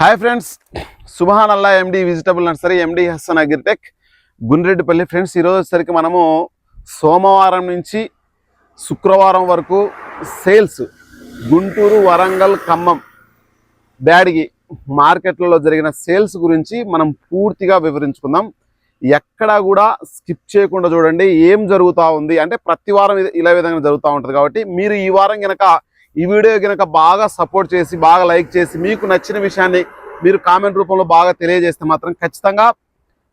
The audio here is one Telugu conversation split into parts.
Hi friends Subhan Allah MD vegetable nursery MD Hasan Agritech Gundreddipalli friends ఈరోజు వచ్చేసరికి మనము సోమవారం నుంచి శుక్రవారం వరకు సేల్స్ గుంటూరు వరంగల్ ఖమ్మం బ్యాడిగి మార్కెట్లలో జరిగిన సేల్స్ గురించి మనం పూర్తిగా వివరించుకుందాం. ఎక్కడా కూడా స్కిప్ చేయకుండా చూడండి ఏం జరుగుతూ ఉంది? అంటే ప్రతి వారం ఇలా విధంగా జరుగుతూ ఉంటుంది కాబట్టి మీరు ఈ వారం గనక ఈ వీడియో గనక బాగా సపోర్ట్ చేసి బాగా లైక్ చేసి మీకు నచ్చిన విషయాన్ని మీరు కామెంట్ రూపంలో బాగా తెలియజేస్తే మాత్రం ఖచ్చితంగా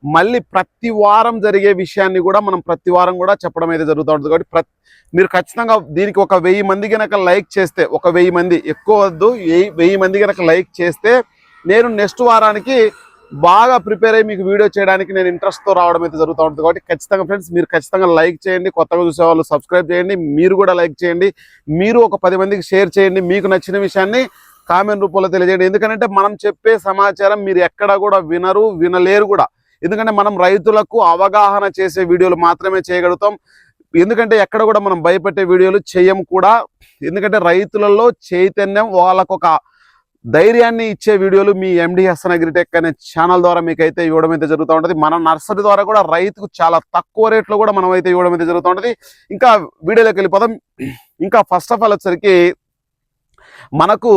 మళ్ళీ ప్రతి వారం జరిగే విషయాన్ని కూడా మనం ప్రతి వారం కూడా చెప్పడం అయితే జరుగుతూ ఉంటుంది. కాబట్టి ప్రతి మీరు ఖచ్చితంగా దీనికి ఒక వెయ్యి మంది గనక లైక్ చేస్తే ఒక వెయ్యి మంది ఎక్కువ వద్దు వెయ్యి వెయ్యి మంది కనుక లైక్ చేస్తే నేను నెక్స్ట్ వారానికి బాగా ప్రిపేర్ అయ్యి మీకు వీడియో చేయడానికి నేను ఇంట్రెస్ట్తో రావడం అయితే జరుగుతూ ఉంటుంది. కాబట్టి ఖచ్చితంగా ఫ్రెండ్స్ మీరు ఖచ్చితంగా లైక్ చేయండి కొత్తగా చూసే వాళ్ళు సబ్స్క్రైబ్ చేయండి మీరు కూడా లైక్ చేయండి మీరు ఒక పది మందికి షేర్ చేయండి మీకు నచ్చిన విషయాన్ని కామెంట్ రూపంలో తెలియజేయండి. ఎందుకంటే మనం చెప్పే సమాచారం మీరు ఎక్కడ కూడా వినరు వినలేరు కూడా. ఎందుకంటే మనం రైతులకు అవగాహన చేసే వీడియోలు మాత్రమే చేయగలుగుతాం. ఎందుకంటే ఎక్కడ కూడా మనం భయపెట్టే వీడియోలు చేయం కూడా. ఎందుకంటే రైతులలో చైతన్యం వాళ్ళకొక ధైర్యాన్ని ఇచ్చే వీడియోలు మీ ఎండి హసన్ అగ్రిటెక్ అనే ఛానల్ ద్వారా మీకు అయితే ఇవ్వడం అయితే జరుగుతూ ఉంటుంది. మన నర్సరీ ద్వారా కూడా రైతుకు చాలా తక్కువ రేట్లో కూడా మనం అయితే ఇవ్వడం అయితే జరుగుతూ ఉంటుంది. ఇంకా వీడియోలోకి వెళ్ళిపోదాం. ఇంకా ఫస్ట్ ఆఫ్ ఆల్ వచ్చరికి మనకు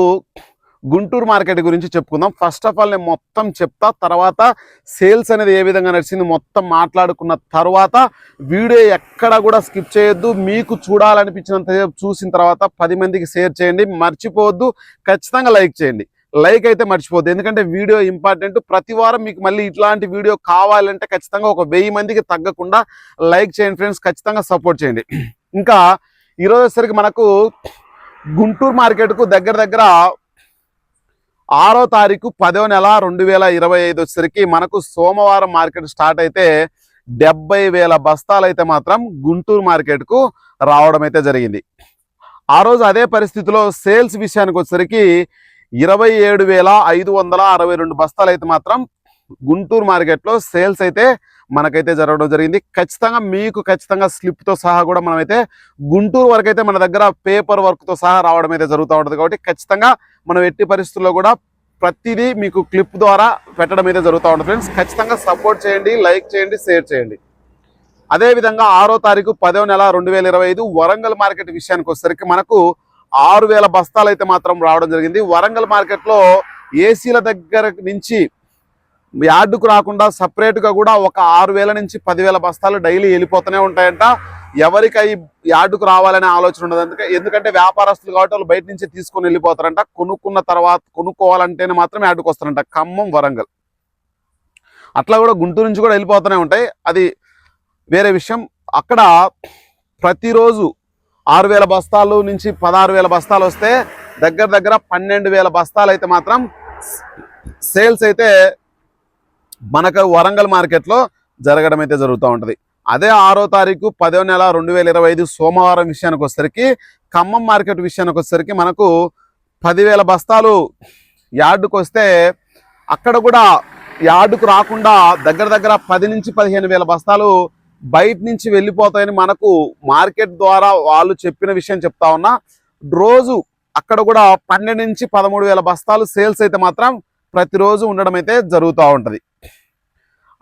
గుంటూరు మార్కెట్ గురించి చెప్పుకుందాం. ఫస్ట్ ఆఫ్ ఆల్ నేను మొత్తం చెప్తా. తర్వాత సేల్స్ అనేది ఏ విధంగా నడిచింది మొత్తం మాట్లాడుకున్న తర్వాత వీడియో ఎక్కడ కూడా స్కిప్ చేయొద్దు. మీకు చూడాలనిపించినంత చూసిన తర్వాత పది మందికి షేర్ చేయండి. మర్చిపోవద్దు. ఖచ్చితంగా లైక్ చేయండి. లైక్ అయితే మర్చిపోద్దు ఎందుకంటే వీడియో ఇంపార్టెంట్ ప్రతి వారం మీకు మళ్ళీ ఇట్లాంటి వీడియో కావాలంటే ఖచ్చితంగా ఒక వెయ్యి మందికి తగ్గకుండా లైక్ చేయండి ఫ్రెండ్స్ ఖచ్చితంగా సపోర్ట్ చేయండి. ఇంకా ఈరోజు వచ్చేసరికి మనకు గుంటూరు మార్కెట్కు దగ్గర దగ్గర ఆరో తారీఖు పదో నెల రెండు వేల ఇరవై ఐదు వచ్చేసరికి మనకు సోమవారం మార్కెట్ స్టార్ట్ అయితే డెబ్బై వేల బస్తాలు అయితే మాత్రం గుంటూరు మార్కెట్కు రావడం అయితే జరిగింది. ఆ రోజు అదే పరిస్థితిలో సేల్స్ విషయానికి వచ్చేసరికి ఇరవై ఏడు వేల ఐదు వందల అరవై రెండు బస్తాలు అయితే మాత్రం గుంటూరు మార్కెట్లో సేల్స్ అయితే మనకైతే జరగడం జరిగింది. ఖచ్చితంగా మీకు ఖచ్చితంగా స్లిప్తో సహా కూడా మనమైతే గుంటూరు వరకు అయితే మన దగ్గర పేపర్ వర్క్తో సహా రావడం అయితే జరుగుతూ ఉంటుంది. కాబట్టి ఖచ్చితంగా మనం ఎట్టి పరిస్థితుల్లో కూడా ప్రతిదీ మీకు క్లిప్ ద్వారా పెట్టడం అయితే జరుగుతూ ఉంటుంది ఫ్రెండ్స్. ఖచ్చితంగా సపోర్ట్ చేయండి లైక్ చేయండి షేర్ చేయండి. అదేవిధంగా ఆరో తారీఖు పదో నెల రెండు వేల ఇరవై ఐదు వరంగల్ మార్కెట్ విషయానికి వచ్చేసరికి మనకు ఆరు వేల బస్తాలు అయితే మాత్రం రావడం జరిగింది. వరంగల్ మార్కెట్లో ఏసీల దగ్గర నుంచి యార్డుకు రాకుండా సపరేట్గా కూడా ఒక ఆరు వేల నుంచి పదివేల బస్తాలు డైలీ వెళ్ళిపోతూనే ఉంటాయంట. ఎవరికి అవి యార్డుకు రావాలనే ఆలోచన ఉండదు. అందుకే ఎందుకంటే వ్యాపారస్తులు కాబట్టి వాళ్ళు బయట నుంచి తీసుకొని వెళ్ళిపోతారంట. కొనుక్కున్న తర్వాత కొనుక్కోవాలంటేనే మాత్రం యార్డుకు వస్తారంట. ఖమ్మం వరంగల్. అట్లా కూడా గుంటూరు నుంచి కూడా వెళ్ళిపోతూనే ఉంటాయి. అది వేరే విషయం. అక్కడ ప్రతిరోజు ఆరు వేల బస్తాలు నుంచి పదహారు వేల బస్తాలు వస్తే దగ్గర దగ్గర పన్నెండు వేల బస్తాలు అయితే మాత్రం సేల్స్ అయితే మనకు వరంగల్ మార్కెట్లో జరగడం అయితే జరుగుతూ ఉంటుంది. అదే ఆరో తారీఖు పదో నెల రెండు వేల ఇరవై ఐదు సోమవారం విషయానికి వచ్చేసరికి ఖమ్మం మార్కెట్ విషయానికి వచ్చేసరికి మనకు పదివేల బస్తాలు యార్డుకు వస్తే అక్కడ కూడా యార్డుకు రాకుండా దగ్గర దగ్గర పది నుంచి పదిహేను వేల బస్తాలు బయట నుంచి వెళ్ళిపోతాయని మనకు మార్కెట్ ద్వారా వాళ్ళు చెప్పిన విషయం చెప్తా ఉన్నా రోజు అక్కడ కూడా పన్నెండు నుంచి పదమూడు వేల బస్తాలు సేల్స్ అయితే మాత్రం ప్రతిరోజు ఉండడం అయితే జరుగుతూ ఉంటుంది.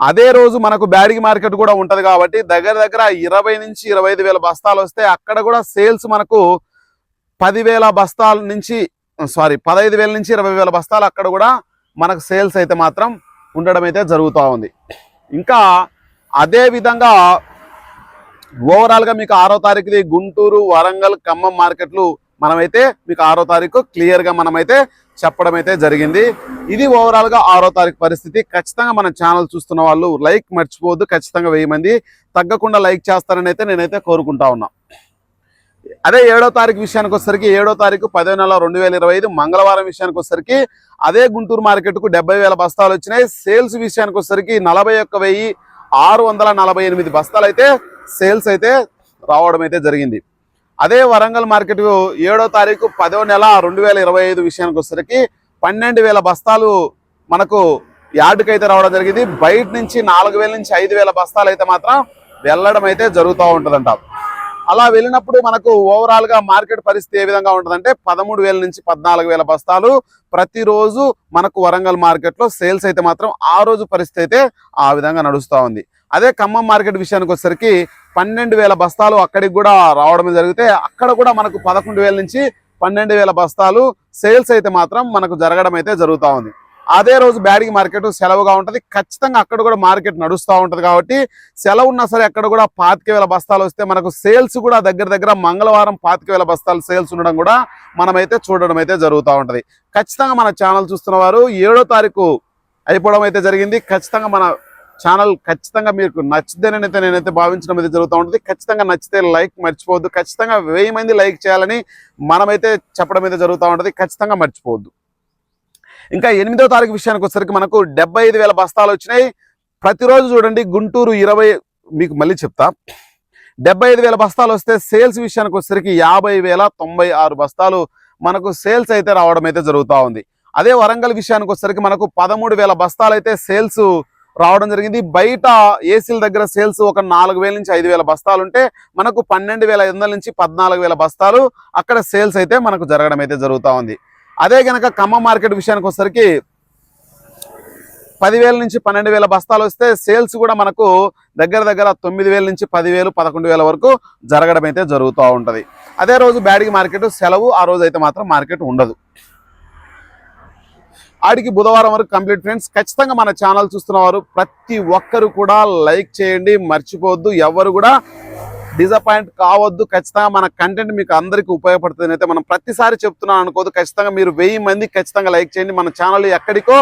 అదే రోజు మనకు బ్యాడిగి మార్కెట్ కూడా ఉంటుంది కాబట్టి దగ్గర దగ్గర ఇరవై నుంచి ఇరవై ఐదు వేల బస్తాలు వస్తే అక్కడ కూడా సేల్స్ మనకు పదివేల బస్తాల నుంచి సారీ పదహైదు వేల నుంచి ఇరవై వేల బస్తాలు అక్కడ కూడా మనకు సేల్స్ అయితే మాత్రం ఉండడం అయితే జరుగుతూ ఉంది. ఇంకా అదే విధంగా ఓవరాల్గా మీకు ఆరో తారీఖుది గుంటూరు వరంగల్ ఖమ్మం మార్కెట్లు మనమైతే మీకు ఆరో తారీఖు క్లియర్గా మనమైతే చెప్పడం అయితే జరిగింది. ఇది ఓవరాల్గా ఆరో తారీఖు పరిస్థితి. ఖచ్చితంగా మన ఛానల్ చూస్తున్న వాళ్ళు లైక్ మర్చిపోవద్దు. ఖచ్చితంగా వెయ్యి మంది తగ్గకుండా లైక్ చేస్తారని అయితే నేనైతే కోరుకుంటా ఉన్నా. అదే ఏడో తారీఖు విషయానికి వచ్చేసరికి ఏడో తారీఖు పదో నెల రెండు వేల ఇరవై ఐదు మంగళవారం విషయానికి వచ్చేసరికి అదే గుంటూరు మార్కెట్కు డెబ్బై వేల బస్తాలు వచ్చినాయి. సేల్స్ విషయానికి వచ్చేసరికి నలభై ఒక్క వెయ్యి ఆరు వందల నలభై ఎనిమిది బస్తాలు అయితే సేల్స్ అయితే రావడం అయితే జరిగింది. అదే వరంగల్ మార్కెట్ ఏడో తారీఖు పదో నెల రెండు వేల ఇరవై ఐదు విషయానికి వచ్చేసరికి పన్నెండు వేల బస్తాలు మనకు యార్డుకి అయితే రావడం జరిగింది. బయట నుంచి నాలుగు వేల నుంచి ఐదు వేల బస్తాలు అయితే మాత్రం వెళ్ళడం అయితే జరుగుతూ ఉంటుందంట. అలా వెళ్ళినప్పుడు మనకు ఓవరాల్గా మార్కెట్ పరిస్థితి ఏ విధంగా ఉంటుందంటే పదమూడు వేల నుంచి పద్నాలుగు వేల బస్తాలు ప్రతిరోజు మనకు వరంగల్ మార్కెట్లో సేల్స్ అయితే మాత్రం ఆ రోజు పరిస్థితి అయితే ఆ విధంగా నడుస్తూ ఉంది. అదే ఖమ్మం మార్కెట్ విషయానికి వచ్చేసరికి పన్నెండు వేల బస్తాలు అక్కడికి కూడా రావడం జరిగితే అక్కడ కూడా మనకు పదకొండు వేల నుంచి పన్నెండు వేల బస్తాలు సేల్స్ అయితే మాత్రం మనకు జరగడం అయితే జరుగుతూ ఉంది. అదే రోజు బ్యాడిగి మార్కెట్ సెలవుగా ఉంటది. ఖచ్చితంగా అక్కడ కూడా మార్కెట్ నడుస్తూ ఉంటుంది కాబట్టి సెలవు ఉన్నా సరే అక్కడ కూడా పాతిక వేల బస్తాలు వస్తే మనకు సేల్స్ కూడా దగ్గర దగ్గర మంగళవారం పాతిక వేల బస్తాలు సేల్స్ ఉండడం కూడా మనమైతే చూడడం అయితే జరుగుతూ ఉంటది. ఖచ్చితంగా మన ఛానల్ చూస్తున్న వారు ఏడో తారీఖు అయిపోవడం అయితే జరిగింది. ఖచ్చితంగా మన ఛానల్ ఖచ్చితంగా మీకు నచ్చితేనైతే నేనైతే భావించడం అయితే జరుగుతూ ఉంటుంది. ఖచ్చితంగా నచ్చితే లైక్ మర్చిపోవద్దు. ఖచ్చితంగా వెయ్యి మంది లైక్ చేయాలని మనమైతే చెప్పడం అయితే జరుగుతూ ఉంటుంది. ఖచ్చితంగా మర్చిపోవద్దు. ఇంకా ఎనిమిదో తారీఖు విషయానికి వచ్చేసరికి మనకు డెబ్బై ఐదు వేల బస్తాలు వచ్చినాయి. ప్రతిరోజు చూడండి గుంటూరు ఇరవై మీకు మళ్ళీ చెప్తా. డెబ్బై ఐదు వేల బస్తాలు వస్తే సేల్స్ విషయానికి వచ్చేసరికి యాభై వేల తొంభై ఆరు బస్తాలు మనకు సేల్స్ అయితే రావడం అయితే జరుగుతూ ఉంది. అదే వరంగల్ విషయానికి వచ్చేసరికి మనకు పదమూడు వేల బస్తాలు అయితే సేల్స్ రావడం జరిగింది. బయట ఏసీల దగ్గర సేల్స్ ఒక నాలుగు వేల నుంచి ఐదు వేల బస్తాలు ఉంటే మనకు పన్నెండు వేల ఐదు వందల నుంచి పద్నాలుగు వేల బస్తాలు అక్కడ సేల్స్ అయితే మనకు జరగడం అయితే జరుగుతూ ఉంది. అదే గనక కమ్మ మార్కెట్ విషయానికి వచ్చేసరికి పదివేల నుంచి పన్నెండు వేల బస్తాలు వస్తే సేల్స్ కూడా మనకు దగ్గర దగ్గర తొమ్మిది వేల నుంచి పదివేలు పదకొండు వేల వరకు జరగడం అయితే జరుగుతూ ఉంటుంది. అదే రోజు బ్యాడిగి మార్కెట్ సెలవు ఆ రోజు అయితే మాత్రం మార్కెట్ ఉండదు. ఆడికి బుధవారం వరకు కంప్లీట్ ఫ్రెండ్స్. ఖచ్చితంగా మన ఛానల్ చూస్తున్నవారు ప్రతి ఒక్కరు కూడా లైక్ చేయండి మర్చిపోవద్దు. ఎవరు కూడా డిసప్పాయింట్ కావద్దు. ఖచ్చితంగా మన కంటెంట్ మీకు అందరికీ ఉపయోగపడుతుంది అయితే మనం ప్రతిసారి చెప్తున్నాను అనుకోదు ఖచ్చితంగా మీరు వెయ్యి మంది ఖచ్చితంగా లైక్ చేయండి. మన ఛానల్ ఎక్కడికో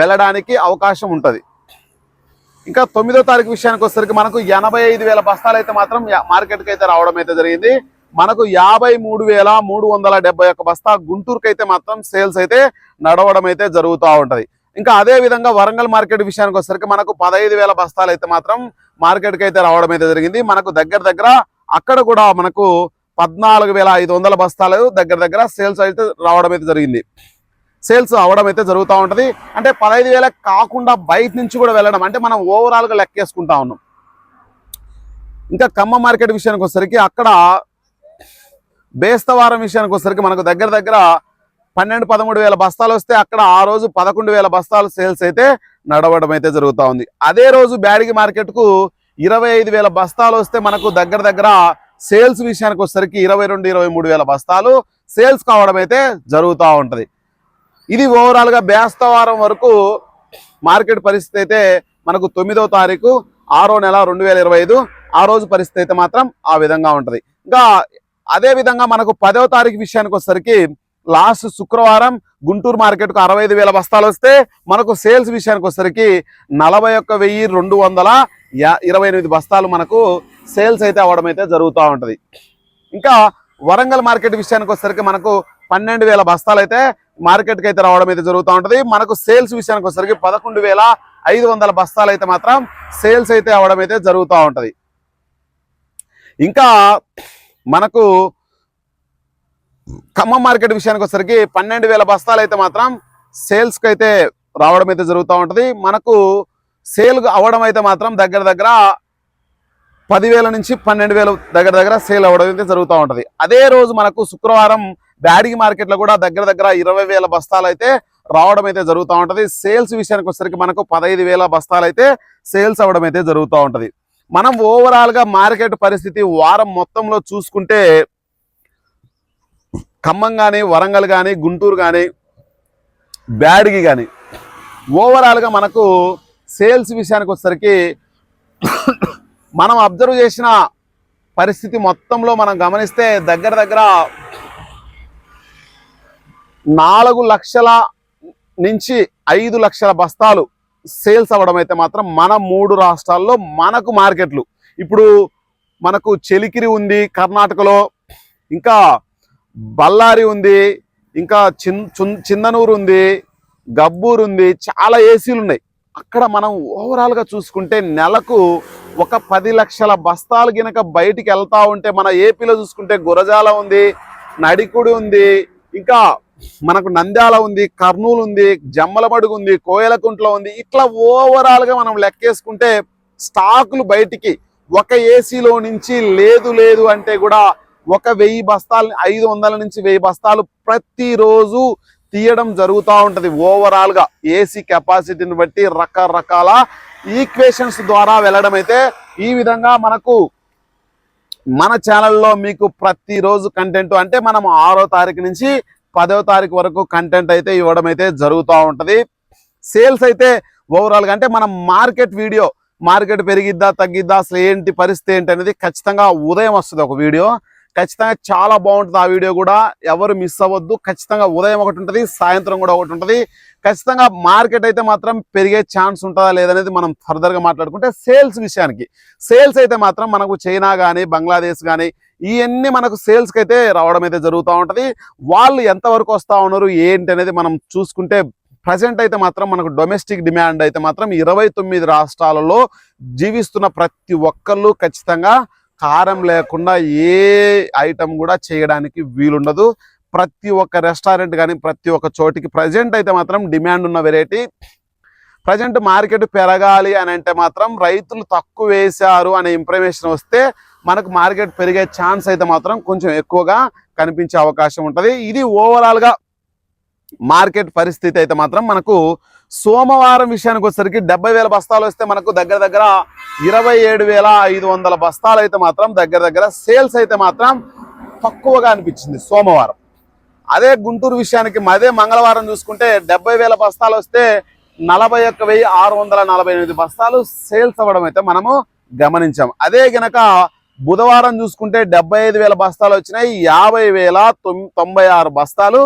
వెళ్ళడానికి అవకాశం ఉంటుంది. ఇంకా తొమ్మిదో తారీఖు విషయానికి వచ్చేసరికి మనకు ఎనభై ఐదు వేల బస్తాలు అయితే మాత్రం మార్కెట్కి అయితే రావడం అయితే జరిగింది. మనకు యాభై మూడు వేల మూడు వందల డెబ్బై ఒక్క బస్తా గుంటూరుకి అయితే మాత్రం సేల్స్ అయితే నడవడం అయితే జరుగుతూ ఉంటుంది. ఇంకా అదే విధంగా వరంగల్ మార్కెట్ విషయానికి వచ్చేసరికి మనకు పదహైదు వేల బస్తాలు అయితే మాత్రం మార్కెట్కి అయితే రావడం అయితే జరిగింది. మనకు దగ్గర దగ్గర అక్కడ కూడా మనకు పద్నాలుగు వేల ఐదు వందల బస్తాలు దగ్గర దగ్గర సేల్స్ అయితే రావడం అయితే జరిగింది. సేల్స్ అవడం అయితే జరుగుతూ ఉంటుంది. అంటే పదహైదు వేల కాకుండా బయట నుంచి కూడా వెళ్ళడం అంటే మనం ఓవరాల్గా లెక్కేసుకుంటా ఉన్నాం. ఇంకా ఖమ్మం మార్కెట్ విషయానికి వచ్చేసరికి అక్కడ బేస్తవారం విషయానికి వచ్చేసరికి మనకు దగ్గర దగ్గర పన్నెండు పదమూడు వేల బస్తాలు వస్తే అక్కడ ఆ రోజు పదకొండు వేల బస్తాలు సేల్స్ అయితే నడవడం అయితే జరుగుతూ ఉంది. అదే రోజు బ్యాడిగి మార్కెట్కు ఇరవై ఐదు వేల బస్తాలు వస్తే మనకు దగ్గర దగ్గర సేల్స్ విషయానికి వచ్చేసరికి ఇరవై రెండు ఇరవై మూడు వేల బస్తాలు సేల్స్ కావడం అయితే జరుగుతూ ఉంటది. ఇది ఓవరాల్గా బేస్తవారం వరకు మార్కెట్ పరిస్థితి అయితే మనకు తొమ్మిదవ తారీఖు ఆరో నెల రెండు వేల ఇరవై ఐదు ఆ రోజు పరిస్థితి అయితే మాత్రం ఆ విధంగా ఉంటది. ఇంకా అదే విధంగా మనకు పదవ తారీఖు విషయానికి వచ్చేసరికి లాస్ట్ శుక్రవారం గుంటూరు మార్కెట్కు అరవై ఐదు వేల బస్తాలు వస్తే మనకు సేల్స్ విషయానికి వచ్చేసరికి నలభై ఒక్క వెయ్యి రెండు వందల యా- ఇరవై ఎనిమిది బస్తాలు మనకు సేల్స్ అయితే అవ్వడం అయితే జరుగుతూ ఉంటుంది. ఇంకా వరంగల్ మార్కెట్ విషయానికి వచ్చేసరికి మనకు పన్నెండు వేల బస్తాలు అయితే మార్కెట్కి అయితే రావడం అయితే జరుగుతూ ఉంటుంది. మనకు సేల్స్ విషయానికి వచ్చేసరికి పదకొండు వేల ఐదు వందల బస్తాలు అయితే మాత్రం సేల్స్ అయితే అవడం అయితే జరుగుతూ ఉంటుంది. ఇంకా మనకు ఖమ్మం మార్కెట్ విషయానికి వచ్చేసరికి పన్నెండు వేల బస్తాలు అయితే మాత్రం సేల్స్కి అయితే రావడం అయితే జరుగుతూ ఉంటుంది. మనకు సేల్ అవ్వడం అయితే మాత్రం దగ్గర దగ్గర పదివేల నుంచి పన్నెండు వేలు దగ్గర దగ్గర సేల్ అవ్వడం అయితే జరుగుతూ ఉంటుంది. అదే రోజు మనకు శుక్రవారం బ్యాడిగి మార్కెట్లో కూడా దగ్గర దగ్గర ఇరవై వేల బస్తాలు అయితే రావడం అయితే జరుగుతూ ఉంటుంది. సేల్స్ విషయానికి వచ్చేసరికి మనకు పదహైదు వేల బస్తాలు అయితే సేల్స్ అవ్వడం అయితే జరుగుతూ ఉంటుంది. మనం ఓవరాల్గా మార్కెట్ పరిస్థితి వారం మొత్తంలో చూసుకుంటే ఖమ్మం కానీ వరంగల్ కానీ గుంటూరు కానీ బ్యాడ్గి కానీ ఓవరాల్గా మనకు సేల్స్ విషయానికి వచ్చేసరికి మనం అబ్జర్వ్ చేసిన పరిస్థితి మొత్తంలో మనం గమనిస్తే దగ్గర దగ్గర నాలుగు లక్షల నుంచి ఐదు లక్షల బస్తాలు సేల్స్ అవ్వడం అయితే మాత్రం మన మూడు రాష్ట్రాల్లో మనకు మార్కెట్లు. ఇప్పుడు మనకు చెలికిరి ఉంది కర్ణాటకలో ఇంకా బళ్ళారి ఉంది ఇంకా చిన్ చున్- చిందనూరు ఉంది గబ్బూరు ఉంది చాలా ఏసీలు ఉన్నాయి. అక్కడ మనం ఓవరాల్గా చూసుకుంటే నెలకు ఒక పది లక్షల బస్తాలు గినక బయటికి వెళ్తూ ఉంటే మన ఏపీలో చూసుకుంటే గురజాల ఉంది నడికుడి ఉంది ఇంకా మనకు నంద్యాల ఉంది కర్నూలు ఉంది జమ్మలమడుగు ఉంది కోయలకుంట్లో ఉంది. ఇట్లా ఓవరాల్గా మనం లెక్కేసుకుంటే స్టాకులు బయటికి ఒక ఏసీలో నుంచి లేదు లేదు అంటే కూడా ఒక వెయ్యి బస్తాలు ఐదు వందల నుంచి వెయ్యి బస్తాలు ప్రతిరోజు తీయడం జరుగుతూ ఉంటుంది. ఓవరాల్గా ఏసీ కెపాసిటీని బట్టి రకరకాల ఈక్వేషన్స్ ద్వారా వెళ్ళడం అయితే ఈ విధంగా మనకు మన ఛానల్లో మీకు ప్రతిరోజు కంటెంట్ అంటే మనం ఆరో తారీఖు నుంచి పదో తారీఖు వరకు కంటెంట్ అయితే ఇవ్వడం అయితే జరుగుతూ ఉంటుంది. సేల్స్ అయితే ఓవరాల్గా అంటే మనం మార్కెట్ వీడియో మార్కెట్ పెరిగిద్దా తగ్గిద్దా అసలు ఏంటి పరిస్థితి ఏంటి అనేది ఖచ్చితంగా ఉదయం వస్తుంది ఒక వీడియో ఖచ్చితంగా చాలా బాగుంటుంది ఆ వీడియో కూడా. ఎవరు మిస్ అవ్వద్దు. ఖచ్చితంగా ఉదయం ఒకటి ఉంటుంది సాయంత్రం కూడా ఒకటి ఉంటుంది. ఖచ్చితంగా మార్కెట్ అయితే మాత్రం పెరిగే ఛాన్స్ ఉంటుందా లేదనేది మనం ఫర్దర్గా మాట్లాడుకుంటే సేల్స్ విషయానికి. సేల్స్ అయితే మాత్రం మనకు చైనా కానీ బంగ్లాదేశ్ కానీ ఇవన్నీ మనకు సేల్స్కి అయితే రావడం అయితే జరుగుతూ ఉంటది. వాళ్ళు ఎంతవరకు వస్తూ ఉన్నారు ఏంటి అనేది మనం చూసుకుంటే ప్రజెంట్ అయితే మాత్రం మనకు డొమెస్టిక్ డిమాండ్ అయితే మాత్రం ఇరవై తొమ్మిది రాష్ట్రాలలో జీవిస్తున్న ప్రతి ఒక్కళ్ళు ఖచ్చితంగా కారం లేకుండా ఏ ఐటమ్ కూడా చేయడానికి వీలుండదు. ప్రతి ఒక్క రెస్టారెంట్ కానీ ప్రతి ఒక్క చోటికి ప్రజెంట్ అయితే మాత్రం డిమాండ్ ఉన్న వెరైటీ ప్రజెంట్ మార్కెట్ పెరగాలి అని అంటే మాత్రం రైతులు తక్కువ వేశారు అనే ఇన్ఫర్మేషన్ వస్తే మనకు మార్కెట్ పెరిగే ఛాన్స్ అయితే మాత్రం కొంచెం ఎక్కువగా కనిపించే అవకాశం ఉంటుంది. ఇది ఓవరాల్గా మార్కెట్ పరిస్థితి అయితే మాత్రం మనకు సోమవారం విషయానికి వచ్చేసరికి డెబ్బై వేల బస్తాలు వస్తే మనకు దగ్గర దగ్గర ఇరవై ఏడు వేల ఐదు వందల బస్తాలు అయితే మాత్రం దగ్గర దగ్గర సేల్స్ అయితే మాత్రం తక్కువగా అనిపించింది సోమవారం. అదే గుంటూరు విషయానికి అదే మంగళవారం చూసుకుంటే డెబ్బై వేల బస్తాలు వస్తే నలభై ఒక్క వెయ్యి ఆరు వందల నలభై ఎనిమిది బస్తాలు సేల్స్ అవ్వడం అయితే మనము గమనించాం. అదే గనక బుధవారం చూసుకుంటే డెబ్బై ఐదు వేల బస్తాలు వచ్చినాయి. యాభై వేల తొంభై ఆరు బస్తాలు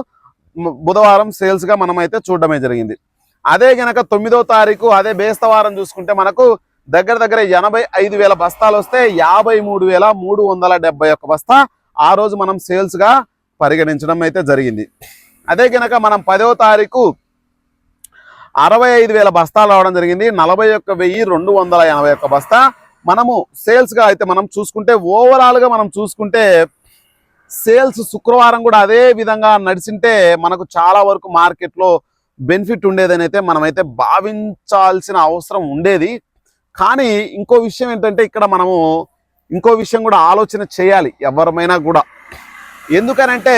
బుధవారం సేల్స్గా మనమైతే చూడడమే జరిగింది. అదే గనక తొమ్మిదో తారీఖు అదే బేస్తవారం చూసుకుంటే మనకు దగ్గర దగ్గర ఎనభై ఐదు వేల బస్తాలు వస్తే యాభై మూడు వేల మూడు వందల డెబ్బై ఒక్క బస్తా ఆ రోజు మనం సేల్స్గా పరిగణించడం అయితే జరిగింది. అదే గనక మనం పదో తారీఖు అరవై ఐదు వేల బస్తాలు రావడం జరిగింది. నలభై ఒక్క వెయ్యి రెండు వందల ఎనభై ఒక్క బస్తా మనము సేల్స్గా అయితే మనం చూసుకుంటే ఓవరాల్గా మనం చూసుకుంటే సేల్స్ శుక్రవారం కూడా అదే విధంగా నడిచింటే మనకు చాలా వరకు మార్కెట్లో బెనిఫిట్ ఉండేదని అయితే మనమైతే భావించాల్సిన అవసరం ఉండేది. కానీ ఇంకో విషయం ఏంటంటే ఇక్కడ మనము ఇంకో విషయం కూడా ఆలోచన చేయాలి ఎవరమైనా కూడా. ఎందుకనంటే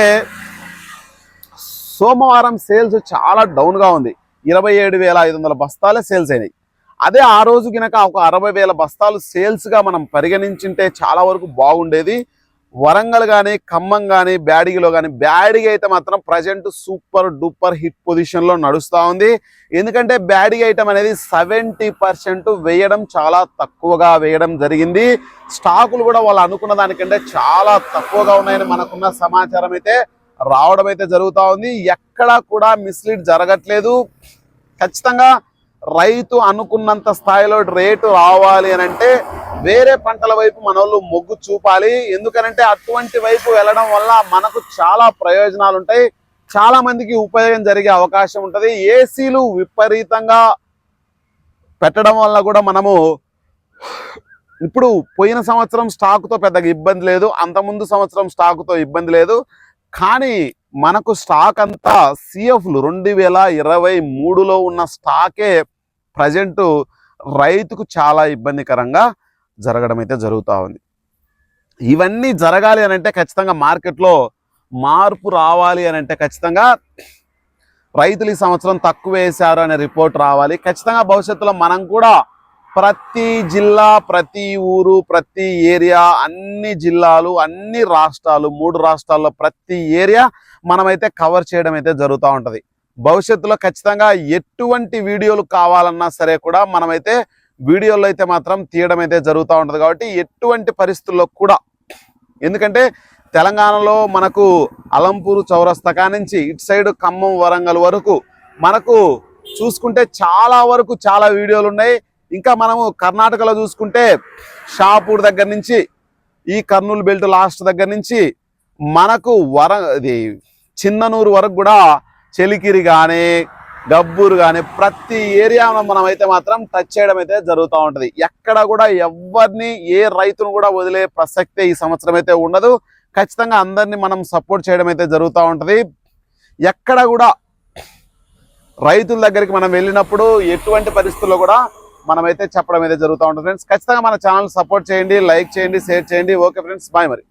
సోమవారం సేల్స్ చాలా డౌన్గా ఉంది. ఇరవై ఏడు వేల ఐదు వందల బస్తాలే సేల్స్ అయినాయి. అదే ఆ రోజు గినక ఒక అరవై వేల బస్తాలు సేల్స్గా మనం పరిగణించింటే చాలా వరకు బాగుండేది. వరంగల్ కానీ ఖమ్మం కానీ బ్యాడిగిలో కానీ బ్యాడిగి అయితే మాత్రం ప్రజెంట్ సూపర్ డూపర్ హిట్ పొజిషన్లో నడుస్తూ ఉంది. ఎందుకంటే బ్యాడిగి ఐటమ్ అనేది సెవెంటీ పర్సెంట్ వేయడం చాలా తక్కువగా వేయడం జరిగింది. స్టాకులు కూడా వాళ్ళు అనుకున్న దానికంటే చాలా తక్కువగా ఉన్నాయని మనకున్న సమాచారం అయితే రావడం అయితే జరుగుతూ ఉంది. ఎక్కడా కూడా మిస్లీడ్ జరగట్లేదు. ఖచ్చితంగా రైతు అనుకున్నంత స్థాయిలో రేటు రావాలి అని అంటే వేరే పంటల వైపు మనోళ్ళు మొగ్గు చూపాలి. ఎందుకనంటే అటువంటి వైపు వెళ్ళడం వల్ల మనకు చాలా ప్రయోజనాలు ఉంటాయి. చాలా మందికి ఉపయోగం జరిగే అవకాశం ఉంటుంది. ఏసీలు విపరీతంగా పెట్టడం వల్ల కూడా మనము ఇప్పుడు పోయిన సంవత్సరం స్టాకుతో పెద్దగా ఇబ్బంది లేదు. అంతకుముందు సంవత్సరం స్టాకుతో ఇబ్బంది లేదు. కానీ మనకు స్టాక్ అంతా సిఎఫ్లు రెండు వేల ఇరవై మూడులో ఉన్న స్టాకే ప్రజెంట్ రైతుకు చాలా ఇబ్బందికరంగా జరగడం అయితే జరుగుతూ ఉంది. ఇవన్నీ జరగాలి అని అంటే ఖచ్చితంగా మార్కెట్లో మార్పు రావాలి అని అంటే ఖచ్చితంగా రైతులు ఈ సంవత్సరం తక్కువ వేశారు అనే రిపోర్ట్ రావాలి. ఖచ్చితంగా భవిష్యత్తులో మనం కూడా ప్రతి జిల్లా ప్రతి ఊరు ప్రతి ఏరియా అన్ని జిల్లాలు అన్ని రాష్ట్రాలు మూడు రాష్ట్రాల్లో ప్రతి ఏరియా మనమైతే కవర్ చేయడం అయితే జరుగుతూ ఉంటుంది. భవిష్యత్తులో ఖచ్చితంగా ఎటువంటి వీడియోలు కావాలన్నా సరే కూడా మనమైతే వీడియోలు అయితే మాత్రం తీయడం అయితే జరుగుతూ ఉంటుంది కాబట్టి ఎటువంటి పరిస్థితుల్లో కూడా ఎందుకంటే తెలంగాణలో మనకు అలంపూరు చౌరస్తా కానించి ఇటు సైడ్ ఖమ్మం వరంగల్ వరకు మనకు చూసుకుంటే చాలా వరకు చాలా వీడియోలు ఉన్నాయి. ఇంకా మనము కర్ణాటకలో చూసుకుంటే షాపూర్ దగ్గర నుంచి ఈ కర్నూలు బెల్ట్ లాస్ట్ దగ్గర నుంచి మనకు వర ఇది చిన్ననూరు వరకు కూడా చెలికిరి కానీ గబ్బూరు కానీ ప్రతి ఏరియాలో మనం అయితే మాత్రం టచ్ చేయడం అయితే జరుగుతూ ఉంటుంది. ఎక్కడ కూడా ఎవరిని ఏ రైతును కూడా వదిలే ప్రసక్తే ఈ సంవత్సరం అయితే ఉండదు. ఖచ్చితంగా అందరినీ మనం సపోర్ట్ చేయడం అయితే జరుగుతూ ఉంటుంది. ఎక్కడ కూడా రైతుల దగ్గరికి మనం వెళ్ళినప్పుడు ఎటువంటి పరిస్థితుల్లో కూడా మనమైతే చెప్పడం అయితే జరుగుతూ ఉంటుంది. ఫ్రెండ్స్ ఖచ్చితంగా మన ఛానల్ సపోర్ట్ చేయండి లైక్ చేయండి షేర్ చేయండి. ఓకే ఫ్రెండ్స్ బాయ్ మరి.